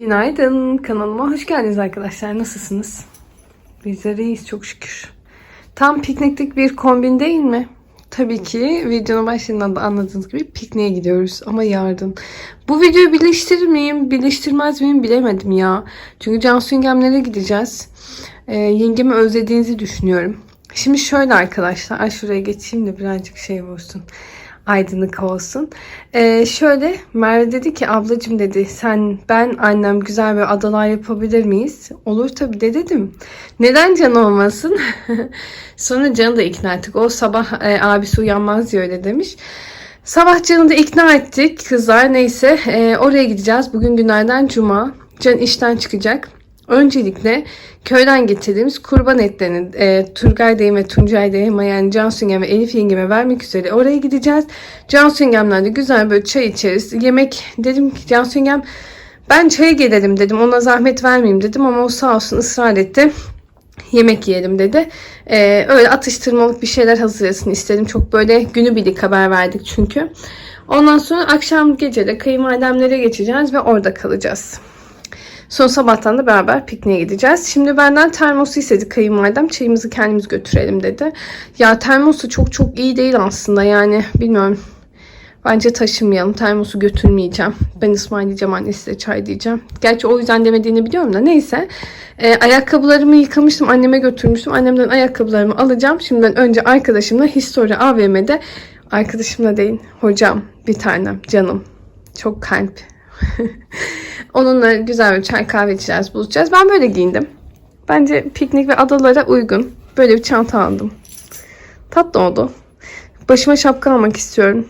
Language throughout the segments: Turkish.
Günaydın kanalıma hoş geldiniz arkadaşlar. Nasılsınız? Bizler iyiyiz çok şükür. Tam pikniklik bir kombin değil mi? Tabii ki videonun başından da anladığınız gibi pikniğe gidiyoruz ama yarın. Bu videoyu birleştirir miyim, birleştirmez miyim bilemedim ya. Çünkü Cansu yengemlere gideceğiz. Ee, yengemi özlediğinizi düşünüyorum. Şimdi şöyle arkadaşlar. Ay şuraya geçeyim de birazcık şey olsun aydınlık olsun. Ee, şöyle Merve dedi ki ablacım dedi sen ben annem güzel bir adalar yapabilir miyiz? Olur tabii de dedim. Neden can olmasın? Sonra Can'ı da ikna ettik. O sabah e, abisi uyanmaz diye öyle demiş. Sabah Can'ı da ikna ettik kızlar. Neyse e, oraya gideceğiz. Bugün günlerden cuma. Can işten çıkacak. Öncelikle köyden getirdiğimiz kurban etlerini e, Turgay Dayım Tuncay Dayım'a yani Cansu Yengem ve Elif Yengem'e vermek üzere oraya gideceğiz. Cansu Yengem'le de güzel böyle çay içeriz. Yemek dedim ki Cansu Yengem ben çaya gelelim dedim ona zahmet vermeyeyim dedim ama o sağ olsun ısrar etti. Yemek yiyelim dedi. Ee, öyle atıştırmalık bir şeyler hazırlasın istedim. Çok böyle günü birlik haber verdik çünkü. Ondan sonra akşam gece de kayınvalidemlere geçeceğiz ve orada kalacağız. Son sabahtan da beraber pikniğe gideceğiz. Şimdi benden termosu istedi kayınvalidem. Çayımızı kendimiz götürelim dedi. Ya termosu çok çok iyi değil aslında. Yani bilmiyorum. Bence taşımayalım. Termosu götürmeyeceğim. Ben ısmarlayacağım annesi de çay diyeceğim. Gerçi o yüzden demediğini biliyorum da neyse. Ee, ayakkabılarımı yıkamıştım. Anneme götürmüştüm. Annemden ayakkabılarımı alacağım. Şimdiden önce arkadaşımla History AVM'de arkadaşımla değil hocam bir tanem canım. Çok kalp. Onunla güzel bir çay kahve içeceğiz, buluşacağız. Ben böyle giyindim. Bence piknik ve adalara uygun. Böyle bir çanta aldım. Tatlı oldu. Başıma şapka almak istiyorum.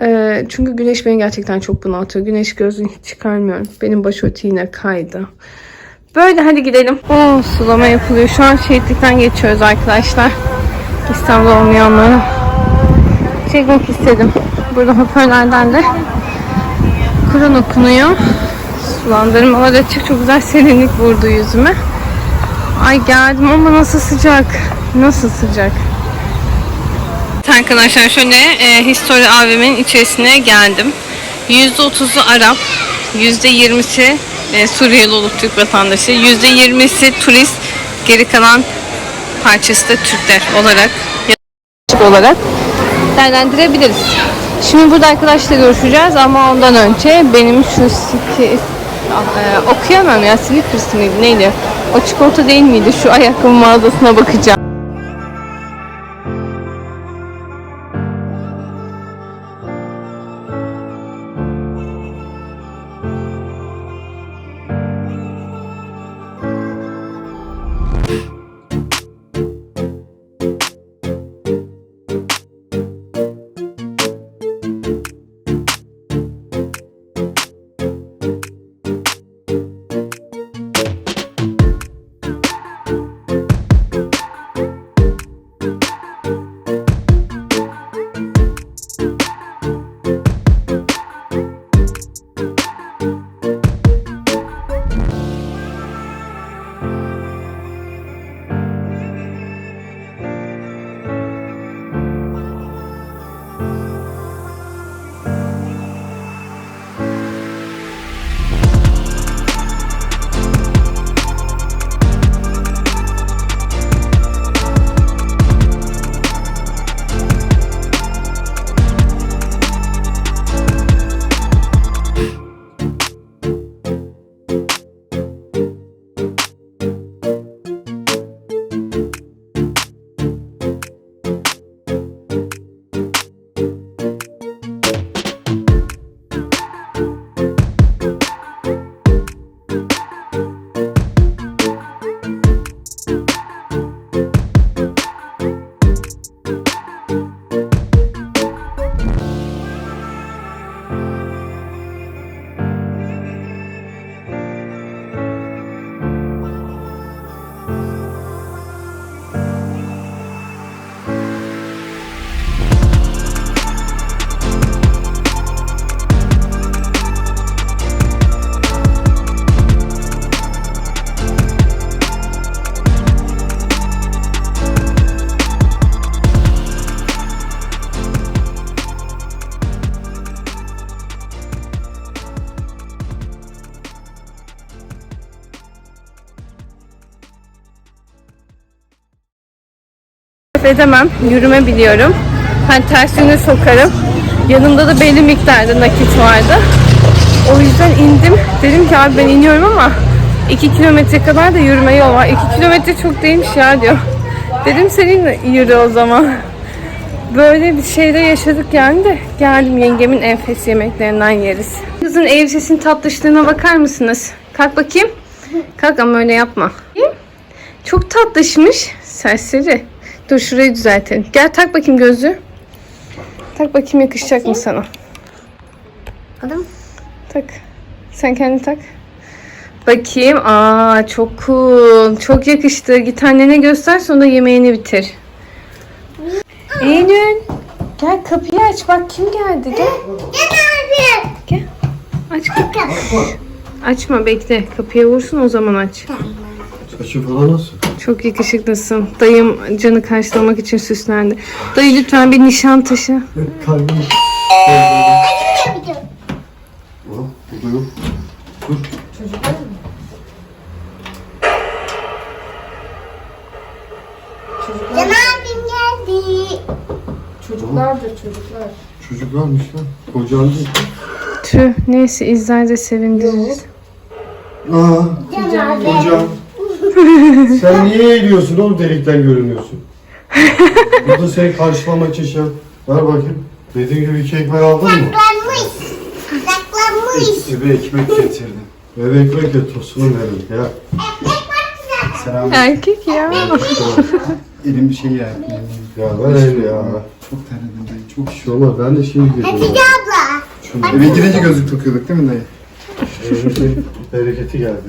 Ee, çünkü güneş beni gerçekten çok bunaltıyor. Güneş gözlüğünü hiç çıkarmıyorum. Benim başörtü yine kaydı. Böyle hadi gidelim. Oo, sulama yapılıyor. Şu an şehitlikten geçiyoruz arkadaşlar. İstanbul'da olmayanlara. Çekmek istedim. Burada hoparlörlerden de Kur'an okunuyor. Sulandırmalar açık. Çok güzel serinlik vurdu yüzüme. Ay geldim ama nasıl sıcak. Nasıl sıcak. Arkadaşlar şöyle e, History AVM'nin içerisine geldim. %30'u Arap, %20'si e, Suriyeli olup Türk vatandaşı, %20'si turist, geri kalan parçası da Türkler olarak olarak değerlendirebiliriz. Şimdi burada arkadaşla görüşeceğiz ama ondan önce benim şu siki e, okuyamam ya Slippers miydi neydi? O çikolata değil miydi? Şu ayakkabı mağazasına bakacağım. Tarif edemem. Yürüme biliyorum. Hani ters sokarım. Yanımda da belli miktarda nakit vardı. O yüzden indim. Dedim ki abi ben iniyorum ama 2 kilometre kadar da yürüme yol var. 2 kilometre çok değilmiş ya diyor. Dedim senin yürü o zaman. Böyle bir şeyde yaşadık yani de geldim yengemin enfes yemeklerinden yeriz. Kızın elbisesinin tatlışlığına bakar mısınız? Kalk bakayım. Kalk ama öyle yapma. Çok tatlışmış. Serseri. Dur şurayı düzeltelim. Gel tak bakayım gözlüğü. Tak bakayım yakışacak mı sana? Adım? Tak. Sen kendin tak. Bakayım. Aa çok cool. Çok yakıştı. Git annene göster sonra yemeğini bitir. Eylül. Gel kapıyı aç. Bak kim geldi. Gel. Gel. Aç kapıyı. Açma bekle. Kapıya vursun o zaman aç. Saçı falan nasıl? Çok yakışıklısın. Dayım canı karşılamak için süslendi. Dayı lütfen bir nişan taşı. Kalbim. Aa, burada yok. Dur. Can abim geldi. Çocuklarmış lan. Kocan değil. Tüh neyse izler de sevindiririz. Aa, Can abi. kocan. Sen niye eğiliyorsun oğlum delikten görünüyorsun? Burada seni karşılamak için şey yap. Ver bakayım. Dediğim gibi iki ekmek aldın mı? Saklanmış. Saklanmış. Eve ekmek getirdim. Eve ekmek de tosunu verin ya. Selam. Erkek ya. Elim bir şey yer. Ya ver el ya. Çok terledim dayı. Çok şey olmaz. Ben de şimdi Hatice geliyorum. abla. Eve girince gözlük takıyorduk değil mi dayı? Evimin bereketi geldi.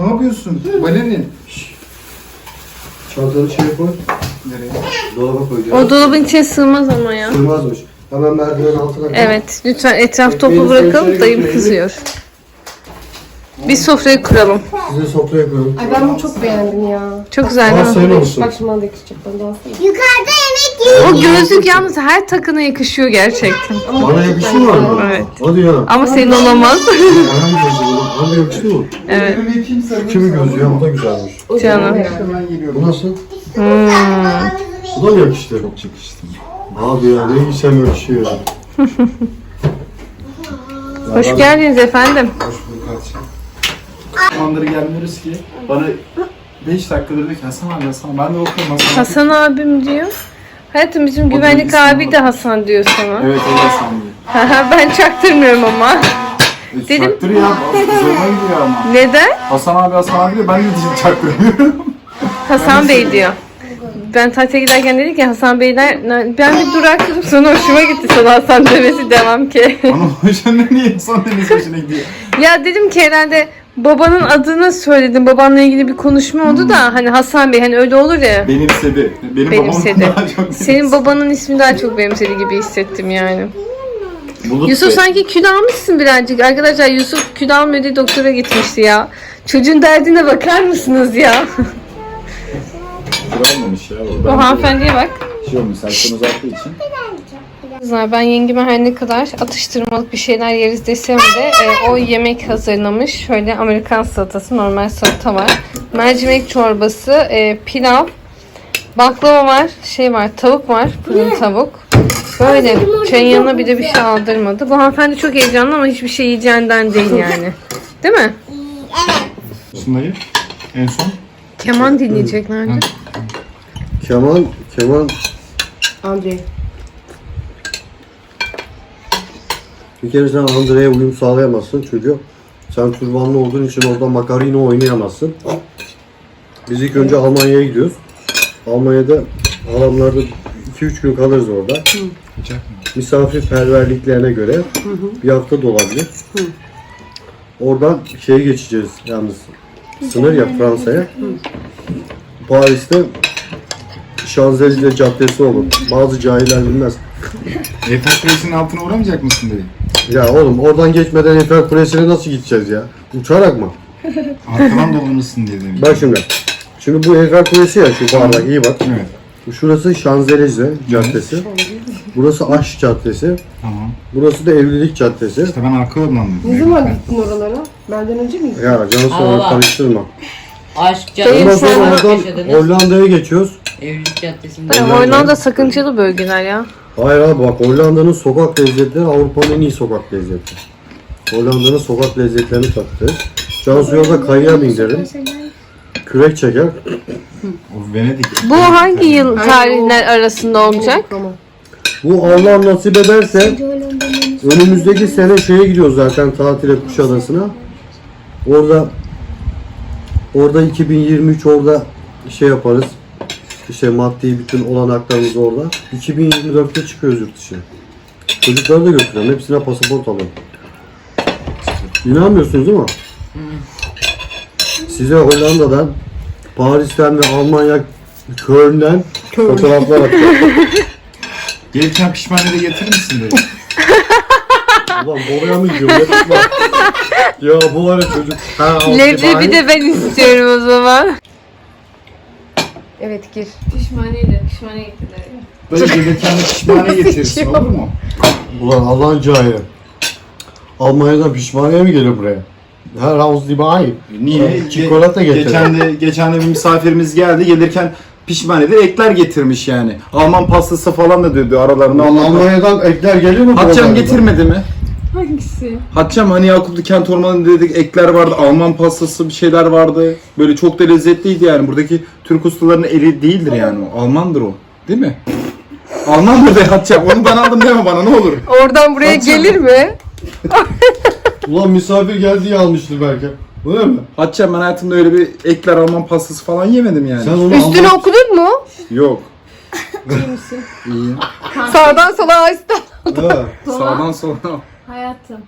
Ne yapıyorsun? Balerin. Çantanı şey koy. Nereye? Dolaba koyacağım. O dolabın içine sığmaz ama ya. Sığmazmış. Hemen merdiven altına koy. Evet lütfen etraf topu Ekmeğinizi bırakalım dayım götürelim. kızıyor. Bir sofrayı kuralım. Size sofraya koyalım. Ay ben bunu çok beğendim ya. Çok güzel. Aa ha? saymamışsın. Bak şimdi bana da yakışacak. Bana da alsana. Yukarıda. O gözlük yalnız her takına yakışıyor gerçekten. Bana yakıştı mı abi? Evet. Hadi ya. Ama senin olamaz. Bana mı oğlum? Bana yakıştı mı? evet. Kimin gözü ya? Bu da güzelmiş. Canım. Bu nasıl? Hmm. Bu da mı yakıştı? Çok yakıştı. Abi ya ne giysem yakışıyor ya. Hoş geldiniz efendim. Hoş bulduk Hatice. Zamanları gelmiyoruz ki. Bana 5 dakikadır dedi ki Hasan abi Hasan abi. Ben de okuyorum Hasan abi. Hasan abim diyor. Hayatım bizim güvenlik ismi abi de Hasan diyor sana. Evet öyle Hasan diyor. ben çaktırmıyorum ama. E, Dedim- Çaktır ya. Zoruma gidiyor ama. Neden? Hasan abi Hasan abi diyor. Ben de diyeceğim çaktırmıyorum. Hasan Bey diyor. Ben tatile giderken dedi ki Hasan Beyler ben bir durakladım sonra hoşuma gitti sana Hasan demesi devam ki. Onun hoşuna niye Hasan deniz hoşuna gidiyor? ya dedim ki herhalde babanın adını söyledim. Babanla ilgili bir konuşma oldu da hani Hasan Bey hani öyle olur ya. Benimsedi. Benim Benimsedi. babam daha çok Senin babanın ismi daha çok benimsedi gibi hissettim yani. Bulut Yusuf Bey. sanki kül almışsın birazcık. Arkadaşlar Yusuf kül almıyor diye doktora gitmişti ya. Çocuğun derdine bakar mısınız ya? Kırılmamış ya. o hanımefendiye bak. Şey olmuş. Serkan uzattığı için. Kızlar ben yengeme her ne kadar atıştırmalık bir şeyler yeriz desem de e, o yemek hazırlamış. Şöyle Amerikan salatası, normal salata var. Mercimek çorbası, e, pilav, baklava var, şey var, tavuk var, fırın tavuk. Böyle çayın yanına bir de bir şey aldırmadı. Bu hanımefendi çok heyecanlı ama hiçbir şey yiyeceğinden değil yani. Değil mi? Sunayı en son. Keman dinleyeceklerdi. Keman, keman Andrei. Bir kere sen Andre'ye uyum sağlayamazsın çocuğu. Sen turbanlı olduğun için orada makarina oynayamazsın. Biz ilk önce Almanya'ya gidiyoruz. Almanya'da halamlarda 2-3 gün kalırız orada. Misafirperverliklerine göre bir hafta da olabilir. Oradan şeye geçeceğiz yalnız. Sınır ya Fransa'ya. Paris'te Şanzelize Caddesi olur. Bazı cahiller bilmez. Eiffel Kulesi'nin altına uğramayacak mısın dedi. Ya oğlum oradan geçmeden Eiffel Kulesi'ne nasıl gideceğiz ya? Uçarak mı? Arkadan dolanırsın diye demiş. Bak şimdi. Şimdi bu Eiffel Kulesi ya şu bardak iyi bak. Evet. Şurası Şanzelize Caddesi. Burası Aşk Caddesi. Tamam. Burası da Evlilik Caddesi. İşte ben arka yoldan Ne zaman gittin oralara? Benden önce mi gittin? Ya canı sonra Allah. karıştırma. Aşk Ondan sonra sana oradan yaşadınız. Hollanda'ya geçiyoruz. Evlilik Caddesi'nde. Ay, Hollanda sakıncalı bölgeler ya. Hayır abi bak Hollanda'nın sokak lezzetleri Avrupa'nın en iyi sokak lezzeti. Hollanda'nın sokak lezzetlerini tattı. Cansu yolda kayığa bindirelim. Kürek çeker. O Venedik. Bu hangi yıl tarihler arasında olacak? Bu Allah nasip ederse önümüzdeki sene şeye gidiyoruz zaten tatile Kuşadası'na. Orada orada 2023 orada şey yaparız. İşte maddi bütün olanaklarımız orada. 2024'te çıkıyoruz yurt dışına. Çocukları da götürüyorum. Hepsine pasaport alıyorum. İnanmıyorsunuz değil mi? Size Hollanda'dan, Paris'ten ve Almanya Köln'den fotoğraflar atacağım. Gelirken pişmaniye de getirir misin dedi. Ulan babaya mı gidiyor? Yapma. ya bu var ya çocuk. Ha, Leblebi de ben istiyorum o zaman. Evet gir. Pişmaniye pişmaniye getirdiler. Böyle gelirken de pişmaniye getirirsin olur mu? Ulan Allah'ın cahili. Almanya'dan pişmaniye mi gelir buraya? Her havuz gibi aynı. Niye? Çikolata getir. Geçen de, geçen de bir misafirimiz geldi. Gelirken pişmanede ekler getirmiş yani. Alman pastası falan da dedi aralarında. Almanya'dan ekler geliyor mu? Hatçam buralardan? getirmedi mi? Hangisi? Hatçam hani Yakuplu Kent Ormanı'nda dedik ekler vardı, Alman pastası bir şeyler vardı. Böyle çok da lezzetliydi yani. Buradaki Türk ustalarının eli değildir yani o. Almandır o. Değil mi? Almandır de Hatçam. Onu ben aldım deme bana ne olur. Oradan buraya gelir mi? Ulan misafir geldi diye almıştır belki. Öyle mi? Hatçam ben hayatımda öyle bir ekler Alman pastası falan yemedim yani. Sen onu Üstüne Alman- okudun mu? Yok. İyi. Sağdan sola açtı. Ha. Sağdan sola. Hayatım.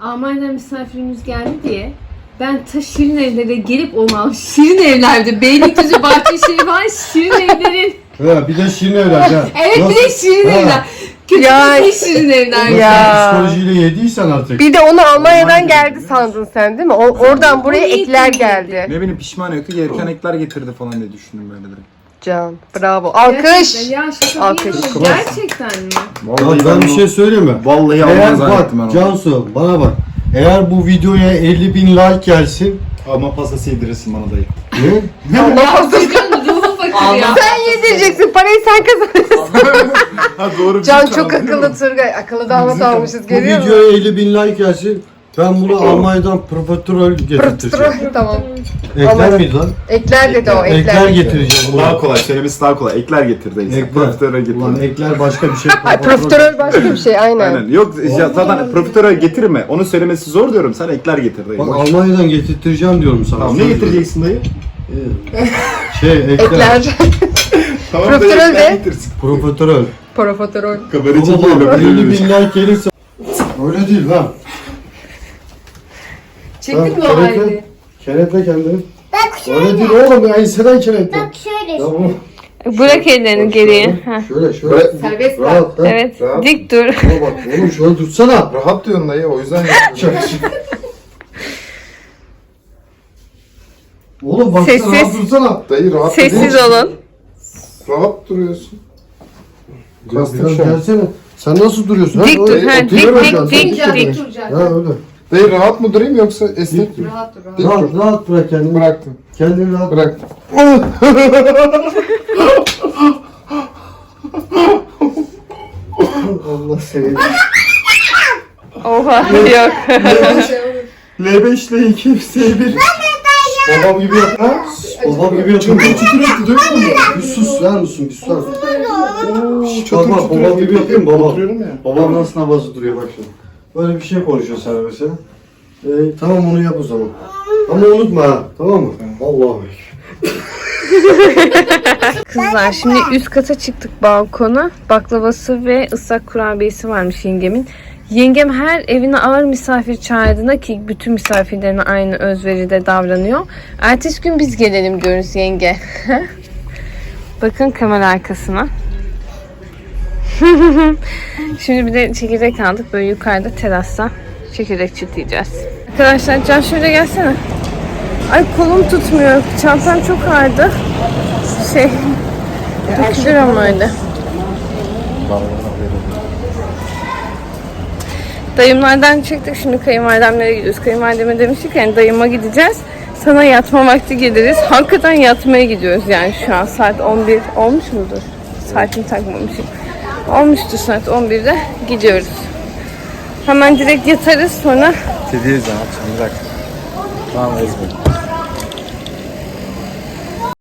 Almanya'dan misafirimiz geldi diye ben ta Şirin evlere gelip almış. Şirin evlerde Beylikdüzü Bahçeşehir falan Şirin evlerin. Ha, bir de şirin evler ha. Evet bir de Şirin Ha. evler. Kötü Ya- bir Şirin evler. Nasıl Ya. Psikolojiyle yediysen artık. Bir de onu Almanya'dan geldi sandın sen değil mi? O, oradan buraya ekler geldi. Ne bileyim pişman yoktu. Gelirken ekler getirdi falan diye düşündüm böyle direkt. Can bravo. Alkış. Gerçekten, Ya şaka Alkış. değil ama gerçekten mi? Ya ben bir şey söyleyeyim mi? Vallahi Eğer bak. Cansu bana bak. Eğer bu videoya 50 bin like gelsin. Alman pastası yedirirsin bana dayı. Ne? Allah Çocuğun ruhu fakir ya. Sen yedireceksin parayı sen kazanırsın. Ha doğru. Can çok akıllı Turgay. Akıllı damat almışız Bu görüyor musun? videoya 50 bin like gelsin. Ben bunu Almanya'dan profiterol getirteceğim. tamam. Ekler miydi lan? Ekler dedi o Ekler ekler. getireceğim. Daha kolay. Söylemesi daha kolay. Ekler getir dayı. Ekler. Profiterol getir. Ulan ekler başka bir şey. Ay profiterol başka bir şey aynen. Aynen. Yok ya zaten profiterol getirme. Onu söylemesi zor diyorum. Sen ekler getir dayı. Bak Boş. Almanya'dan getirteceğim diyorum sana. Tamam ne Söz getireceksin dayı? veriyorum. Şey ekler. Ekler. Tamam Profiterol dayı, ekler de. getirsin. Profiterol. Profiterol. Kabarı Baba çekiyor. bak 50 bin like gelirse. Öyle değil lan. Çektin mi o halini? Kenetle kendini. Bak Öyle değil şöyle. oğlum ya enseden kenetle. Bak şöyle. Ya bunu Bırak ellerini geriye. Heh. şöyle şöyle. Serbest bırak. Rahat ha. Evet. Rahat. Dik dur. Buna bak oğlum şöyle tutsana. Rahat diyorsun dayı o yüzden Oğlum baksana Sessiz. rahat dursana. Dayı rahat Sessiz olun. Rahat duruyorsun. Ya Kastım biraz şu an. gelsene. Sen nasıl duruyorsun? Dik Ha, dur. Ha, dik dik dik dik. duracak. Ha öyle. Dayı rahat mı durayım yoksa esnek mi? Rahat dur rahat. Dik Rahat, dur. rahat bırak kendini. Bıraktım. Kendini rahat Bıraktım. Allah seni. Oha yok. L5 ile 2 S1. Babam gibi yap. Ha? Babam gibi yapıyorum. Çıtır çıtır etti duyuyor musun? Bir sus ver misin? Bir sus. Oo, Bak çatır bak çatır babam gibi yapayım baba. Oturuyorum ya. Babam nasıl nabazı duruyor bak şimdi. Böyle bir şey konuşuyor sana mesela. Ee, tamam onu yap o zaman. Ama unutma ha. Tamam mı? Allah'ım. Kızlar şimdi üst kata çıktık balkona. Baklavası ve ıslak kurabiyesi varmış yengemin. Yengem her evine ağır misafir çağırdığında ki bütün misafirlerine aynı özveride davranıyor. Ertesi gün biz gelelim diyoruz yenge. Bakın kamera arkasına. Şimdi bir de çekirdek aldık. Böyle yukarıda terasta çekirdek çitleyeceğiz. Arkadaşlar Can şöyle gelsene. Ay kolum tutmuyor. Çantam çok ağırdı. Şey dökülür ama öyle. Dayımlardan çıktık. Şimdi kayınvalidemlere gidiyoruz. Kayınvalideme demiştik yani dayıma gideceğiz. Sana yatma vakti geliriz. Hakikaten yatmaya gidiyoruz yani şu an saat 11 olmuş mudur? Saatimi takmamışım. Olmuştu saat 11'de gidiyoruz. Hemen direkt yatarız sonra Kediye zaman bırak. Tamam ezber.